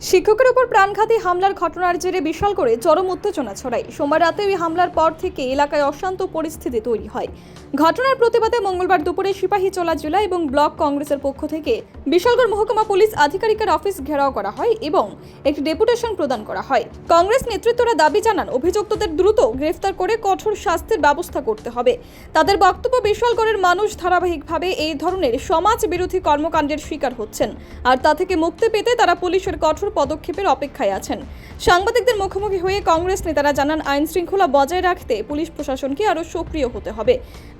শিক্ষকের উপর প্রাণঘাতী হামলার ঘটনার জেরে বিশাল করে চরম উত্তেজনা ছড়ায়। সোমবার রাতে ওই হামলার পর থেকে এলাকায় অশান্ত পরিস্থিতি তৈরি হয়। ঘটনার প্রতিবাদে মঙ্গলবার দুপুরে সিপাহীচলা জেলা এবং ব্লক কংগ্রেসের পক্ষ থেকে বিশালগড় মহকুমা পুলিশ আধিকারিকের অফিস ঘেরাও করা হয় এবং একটি ডেপুটেশন প্রদান করা হয়। কংগ্রেস নেতৃত্বরা দাবি জানান, অভিযুক্তদের দ্রুত গ্রেফতার করে কঠোর শাস্তির ব্যবস্থা করতে হবে। তাদের বক্তব্য বিশালগড়ের মানুষ ধারাবাহিকভাবে এই ধরনের সমাজ বিরোধী কর্মকাণ্ডের শিকার হচ্ছেন। আর তা থেকে মুক্তি পেতে তারা পুলিশের কঠোর পদক্ষেপের অপেক্ষায় আছেন। সাংবাদিকদের মুখোমুখি হয়ে কংগ্রেস নেতারা জানান, আইন শৃঙ্খলা বজায় রাখতে পুলিশ প্রশাসনকে আরও সক্রিয় হতে হবে।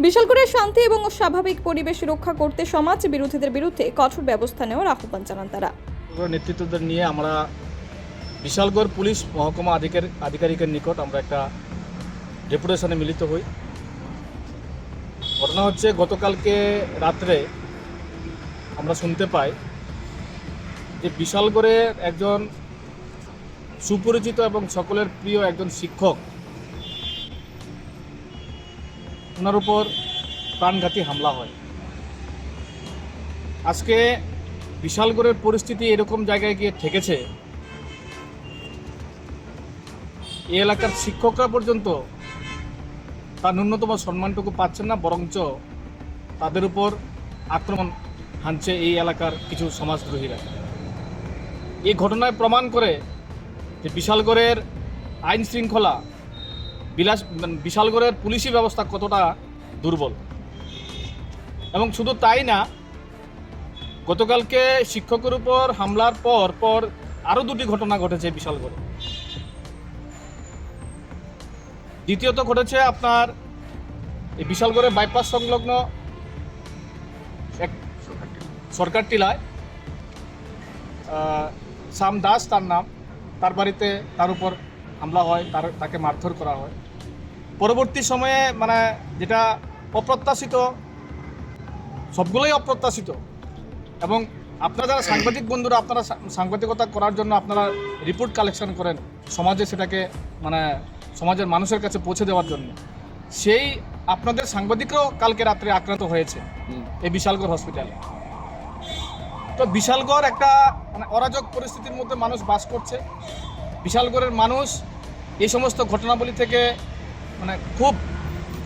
বিশালগড়ের শান্তি এবং স্বাভাবিক পরিবেশ রক্ষা করতে সমাজ বিরোধীদের বিরুদ্ধে কঠোর ব্যবস্থা নেওয়ার আহ্বান জানান তারা। নেতৃত্বদের নিয়ে আমরা বিশালগড় পুলিশ মহকুমা আধিকারিক আধিকারিকের নিকট আমরা একটা ডেপুটেশনে মিলিত হই। ঘটনা হচ্ছে, গতকালকে রাত্রে আমরা শুনতে পাই যে বিশালগড়ের একজন সুপরিচিত এবং সকলের প্রিয় একজন শিক্ষক, ওনার উপর প্রাণঘাতী হামলা হয়। আজকে বিশালগড়ের পরিস্থিতি এরকম জায়গায় গিয়ে ঠেকেছে। এই এলাকার শিক্ষকরা পর্যন্ত তার ন্যূনতম সম্মানটুকু পাচ্ছেন না, বরঞ্চ তাদের উপর আক্রমণ হানছে এই এলাকার কিছু সমাজদ্রোহীরা। এই ঘটনায় প্রমাণ করে যে বিশালগড়ের আইন শৃঙ্খলা বিলাস মানে বিশালগড়ের পুলিশি ব্যবস্থা কতটা দুর্বল। এবং শুধু তাই না, গতকালকে শিক্ষকের উপর হামলার পর পর আরও দুটি ঘটনা ঘটেছে বিশালগড়ে। দ্বিতীয়ত ঘটেছে আপনার এই বিশালগড়ের বাইপাস সংলগ্ন এক সরকার টিলায়। শ্যাম দাস তার নাম। তার বাড়িতে তার উপর হামলা হয় তার তাকে মারধর করা হয়। পরবর্তী সময়ে মানে যেটা অপ্রত্যাশিত সবগুলোই অপ্রত্যাশিত। এবং আপনারা যারা সাংবাদিক বন্ধুরা আপনারা সাংবাদিকতা করার জন্য আপনারা রিপোর্ট কালেকশন করেন সমাজে সেটাকে মানে সমাজের মানুষের কাছে পৌঁছে দেওয়ার জন্য। সেই আপনাদের সাংবাদিকরাও কালকে রাত্রে আক্রান্ত হয়েছে এই বিশালগড় হসপিটালে। তো বিশালগড় একটা মানে অরাজক পরিস্থিতির মধ্যে মানুষ বাস করছে। বিশালগড়ের মানুষ এই সমস্ত ঘটনাবলী থেকে মানে খুব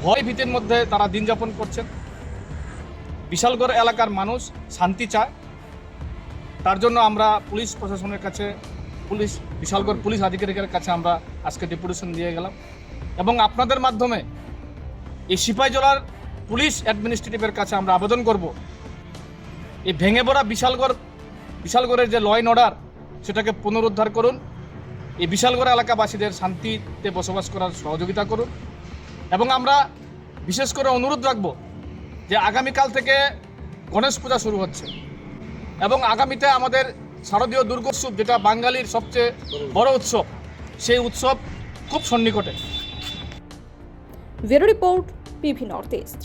ভয় ভীতির মধ্যে তারা দিন যাপন করছেন। বিশালগড় এলাকার মানুষ শান্তি চায়। তার জন্য আমরা পুলিশ প্রশাসনের কাছে, পুলিশ, বিশালগড় পুলিশ আধিকারিকের কাছে আমরা আজকে ডেপুটেশন দিয়ে গেলাম। এবং আপনাদের মাধ্যমে এই সিপাহীজলার পুলিশ অ্যাডমিনিস্ট্রেটিভের কাছে আমরা আবেদন করব। এই ভেঙে পড়া বিশালগড়, বিশালগড়ের যে ল অর্ডার, সেটাকে পুনরুদ্ধার করুন। এই বিশালগড় এলাকাবাসীদের শান্তিতে বসবাস করার সহযোগিতা করুন। এবং আমরা বিশেষ করে অনুরোধ রাখব যে আগামীকাল থেকে গণেশ পূজা শুরু হচ্ছে। এবং আগামীতে আমাদের শারদীয় দুর্গোৎসব, যেটা বাঙালির সবচেয়ে বড় উৎসব, সেই উৎসব খুব সন্নিকটে। Report PV north east.